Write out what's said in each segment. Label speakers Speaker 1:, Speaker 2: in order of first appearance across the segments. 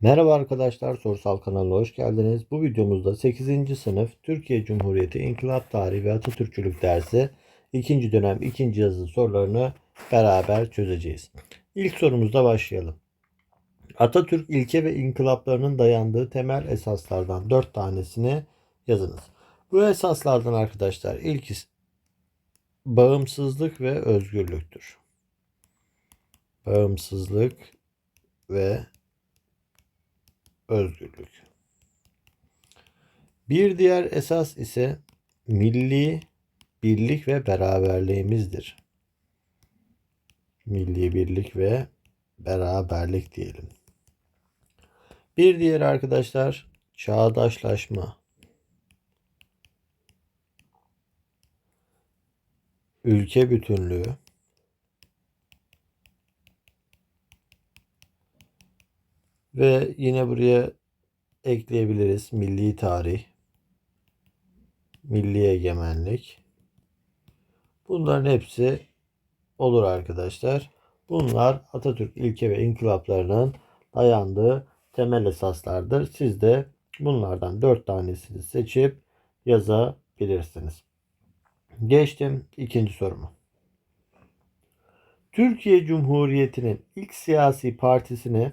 Speaker 1: Merhaba arkadaşlar, Sorsal kanalına hoş geldiniz. Bu videomuzda 8. sınıf Türkiye Cumhuriyeti İnkılap Tarihi ve Atatürkçülük dersi 2. dönem 2. yazılı sorularını beraber çözeceğiz. İlk sorumuzda başlayalım. Atatürk ilke ve inkılaplarının dayandığı temel esaslardan 4 tanesini yazınız. Bu esaslardan arkadaşlar ilkisi bağımsızlık ve özgürlüktür. Bağımsızlık ve özgürlük. Bir diğer esas ise milli birlik ve beraberliğimizdir. Milli birlik ve beraberlik diyelim. Bir diğer arkadaşlar çağdaşlaşma. Ülke bütünlüğü. Ve yine buraya ekleyebiliriz milli tarih, milli egemenlik. Bunların hepsi olur arkadaşlar. Bunlar Atatürk ilke ve inkılaplarının dayandığı temel esaslardır. Siz de bunlardan dört tanesini seçip yazabilirsiniz. Geçtim ikinci soruma. Türkiye Cumhuriyeti'nin ilk siyasi partisini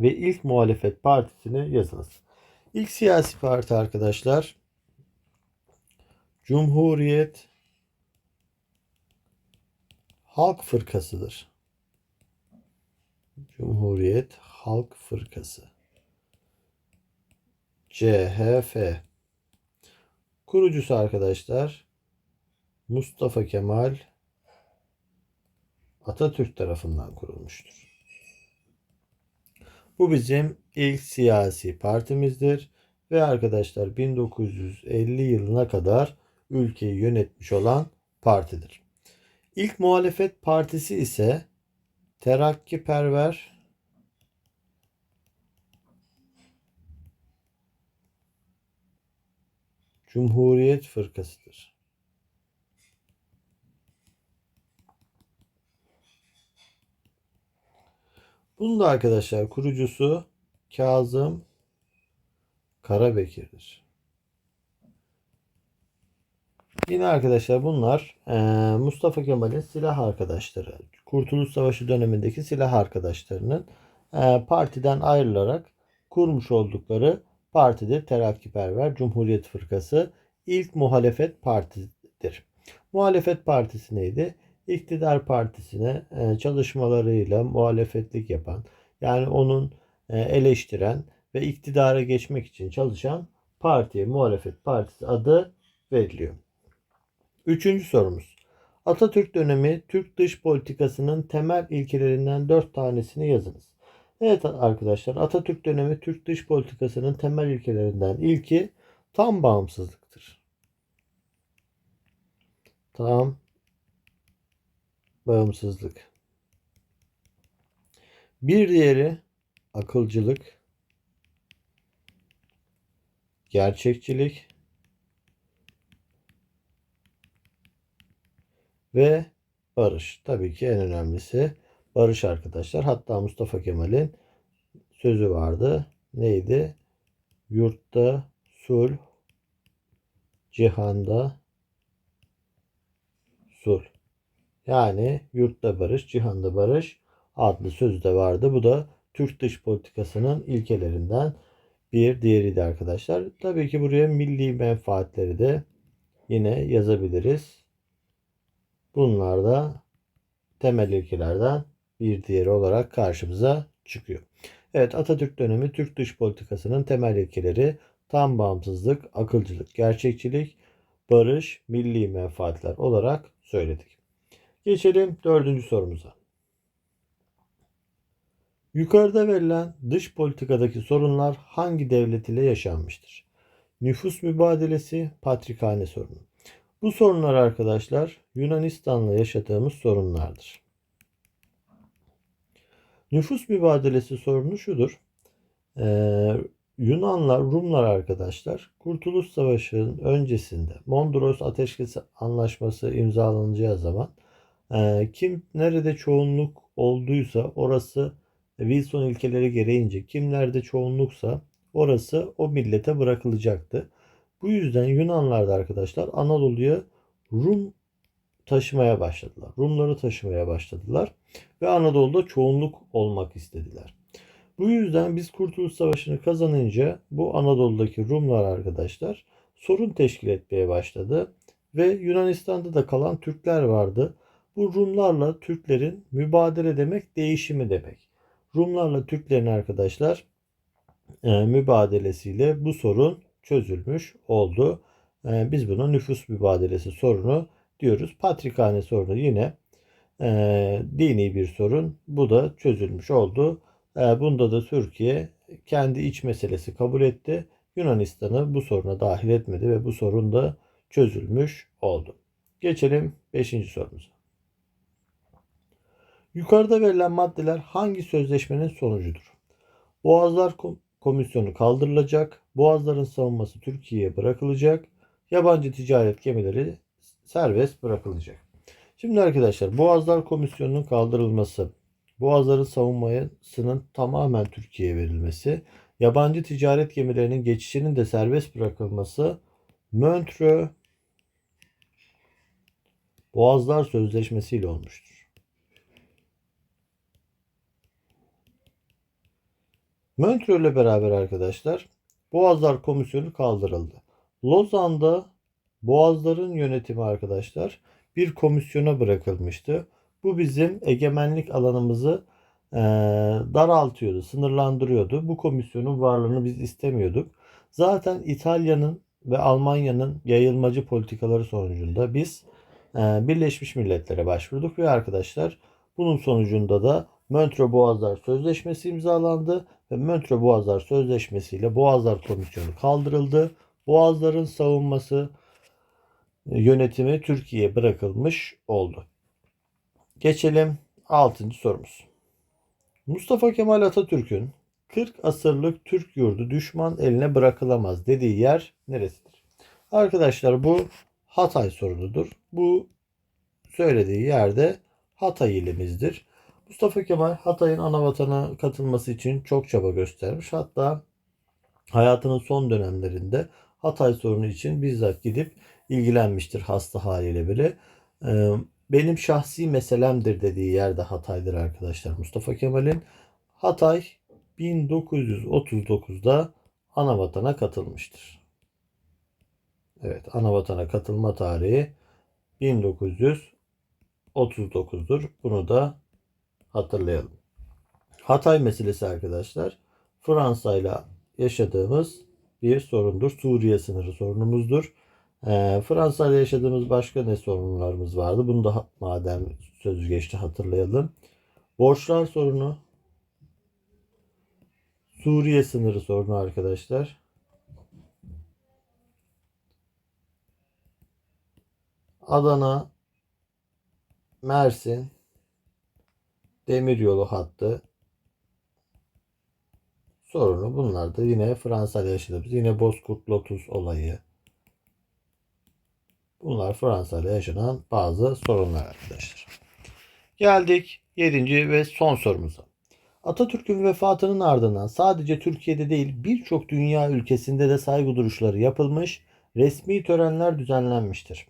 Speaker 1: ve ilk muhalefet partisini yazınız. İlk siyasi parti arkadaşlar Cumhuriyet Halk Fırkası'dır. Cumhuriyet Halk Fırkası. CHF. Kurucusu arkadaşlar Mustafa Kemal Atatürk tarafından kurulmuştur. Bu bizim ilk siyasi partimizdir ve arkadaşlar 1950 yılına kadar ülkeyi yönetmiş olan partidir. İlk muhalefet partisi ise Terakkiperver Cumhuriyet Fırkası'dır. Bunun da arkadaşlar kurucusu Kazım Karabekir'dir. Yine arkadaşlar bunlar eee, Mustafa Kemal'in silah arkadaşları. Kurtuluş Savaşı dönemindeki silah arkadaşlarının eee, partiden ayrılarak kurmuş oldukları partidir. Terakkiperver Cumhuriyet Fırkası ilk muhalefet partisidir. Muhalefet partisi neydi? İktidar partisine e, çalışmalarıyla muhalefetlik yapan, yani onun e, eleştiren ve iktidara geçmek için çalışan partiye muhalefet partisi adı veriliyor. Üçüncü sorumuz. Atatürk dönemi Türk dış politikasının temel ilkelerinden dört tanesini yazınız. Evet arkadaşlar Atatürk dönemi Türk dış politikasının temel ilkelerinden ilki tam bağımsızlıktır. Tam bağımsızlık. Bir diğeri akılcılık, gerçekçilik ve barış. Tabii ki en önemlisi barış arkadaşlar. Hatta Mustafa Kemal'in sözü vardı. Neydi? Yurtta sulh, cihanda sulh. Yani yurtta barış, cihanda barış adlı söz de vardı. Bu da Türk dış politikasının ilkelerinden bir diğeriydi arkadaşlar. Tabii ki buraya milli menfaatleri de yine yazabiliriz. Bunlar da temel ilkelerden bir diğeri olarak karşımıza çıkıyor. Evet Atatürk dönemi Türk dış politikasının temel ilkeleri tam bağımsızlık, akılcılık, gerçekçilik, barış, milli menfaatler olarak söyledik. Geçelim dördüncü sorumuza. Yukarıda verilen dış politikadaki sorunlar hangi devlet ile yaşanmıştır? Nüfus mübadelesi, patrikhane sorunu. Bu sorunlar arkadaşlar Yunanistan'la yaşadığımız sorunlardır. Nüfus mübadelesi sorunu şudur. Ee, Yunanlar, Rumlar arkadaşlar Kurtuluş Savaşı'nın öncesinde Mondros Ateşkes Anlaşması imzalanacağı zaman kim nerede çoğunluk olduysa orası Wilson ilkeleri gereğince kimlerde çoğunluksa orası o millete bırakılacaktı. Bu yüzden Yunanlar da arkadaşlar Anadolu'ya Rum taşımaya başladılar. Rumları taşımaya başladılar ve Anadolu'da çoğunluk olmak istediler. Bu yüzden biz Kurtuluş Savaşı'nı kazanınca bu Anadolu'daki Rumlar arkadaşlar sorun teşkil etmeye başladı ve Yunanistan'da da kalan Türkler vardı. Bu Rumlarla Türklerin mübadele demek değişimi demek. Rumlarla Türklerin arkadaşlar e, mübadelesiyle bu sorun çözülmüş oldu. E, biz buna nüfus mübadelesi sorunu diyoruz. Patrikhane sorunu yine e, dini bir sorun. Bu da çözülmüş oldu. E, bunda da Türkiye kendi iç meselesi kabul etti. Yunanistan'ı bu soruna dahil etmedi ve bu sorun da çözülmüş oldu. Geçelim 5. sorumuza. Yukarıda verilen maddeler hangi sözleşmenin sonucudur? Boğazlar Komisyonu kaldırılacak, boğazların savunması Türkiye'ye bırakılacak, yabancı ticaret gemileri serbest bırakılacak. Şimdi arkadaşlar Boğazlar Komisyonu'nun kaldırılması, Boğazların savunmasının tamamen Türkiye'ye verilmesi, yabancı ticaret gemilerinin geçişinin de serbest bırakılması Montreux Boğazlar Sözleşmesi ile olmuştur. Montreux ile beraber arkadaşlar Boğazlar Komisyonu kaldırıldı. Lozan'da Boğazların yönetimi arkadaşlar bir komisyona bırakılmıştı. Bu bizim egemenlik alanımızı e, daraltıyordu, sınırlandırıyordu. Bu komisyonun varlığını biz istemiyorduk. Zaten İtalya'nın ve Almanya'nın yayılmacı politikaları sonucunda biz e, Birleşmiş Milletler'e başvurduk ve arkadaşlar bunun sonucunda da Montreux Boğazlar Sözleşmesi imzalandı ve Montreux Boğazlar Sözleşmesi ile Boğazlar Komisyonu kaldırıldı. Boğazların savunması e, yönetimi Türkiye'ye bırakılmış oldu. Geçelim 6. sorumuz. Mustafa Kemal Atatürk'ün 40 asırlık Türk yurdu düşman eline bırakılamaz dediği yer neresidir? Arkadaşlar bu Hatay sorunudur. Bu söylediği yerde Hatay ilimizdir. Mustafa Kemal Hatay'ın ana vatana katılması için çok çaba göstermiş. Hatta hayatının son dönemlerinde Hatay sorunu için bizzat gidip ilgilenmiştir hasta haliyle bile. Ee, benim şahsi meselemdir dediği yerde Hatay'dır arkadaşlar Mustafa Kemal'in. Hatay 1939'da ana vatana katılmıştır. Evet ana vatana katılma tarihi 1939'dur. Bunu da hatırlayalım. Hatay meselesi arkadaşlar Fransa ile yaşadığımız bir sorundur. Suriye sınırı sorunumuzdur. Ee, Fransa ile yaşadığımız başka ne sorunlarımız vardı? Bunu da madem söz geçti hatırlayalım. Borçlar sorunu, Suriye sınırı sorunu arkadaşlar. Adana, Mersin, demiryolu hattı sorunu. Bunlar da yine Fransa'da yaşadığımız yine Bozkurt Lotus olayı. Bunlar Fransa'da yaşanan bazı sorunlar arkadaşlar. Geldik 7. ve son sorumuza. Atatürk'ün vefatının ardından sadece Türkiye'de değil birçok dünya ülkesinde de saygı duruşları yapılmış, resmi törenler düzenlenmiştir.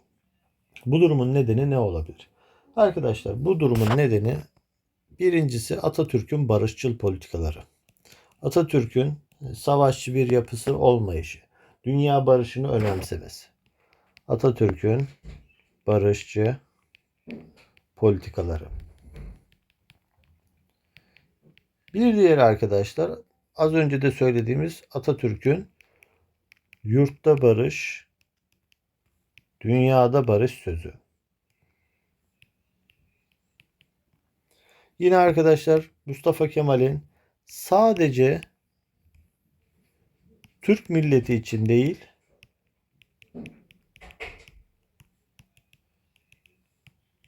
Speaker 1: Bu durumun nedeni ne olabilir? Arkadaşlar bu durumun nedeni Birincisi Atatürk'ün barışçıl politikaları. Atatürk'ün savaşçı bir yapısı olmayışı. Dünya barışını önemsemesi. Atatürk'ün barışçı politikaları. Bir diğer arkadaşlar az önce de söylediğimiz Atatürk'ün yurtta barış, dünyada barış sözü. Yine arkadaşlar Mustafa Kemal'in sadece Türk milleti için değil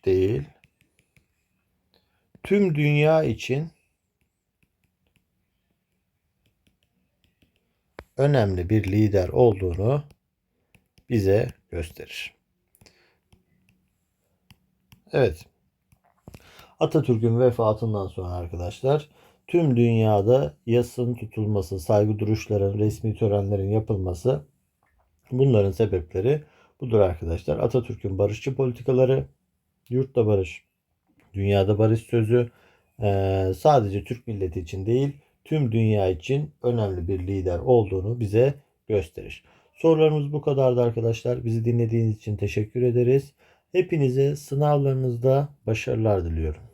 Speaker 1: değil tüm dünya için önemli bir lider olduğunu bize gösterir. Evet. Atatürk'ün vefatından sonra arkadaşlar tüm dünyada yasın tutulması, saygı duruşların, resmi törenlerin yapılması bunların sebepleri budur arkadaşlar. Atatürk'ün barışçı politikaları, yurtta barış, dünyada barış sözü sadece Türk milleti için değil tüm dünya için önemli bir lider olduğunu bize gösterir. Sorularımız bu kadardı arkadaşlar. Bizi dinlediğiniz için teşekkür ederiz. Hepinize sınavlarınızda başarılar diliyorum.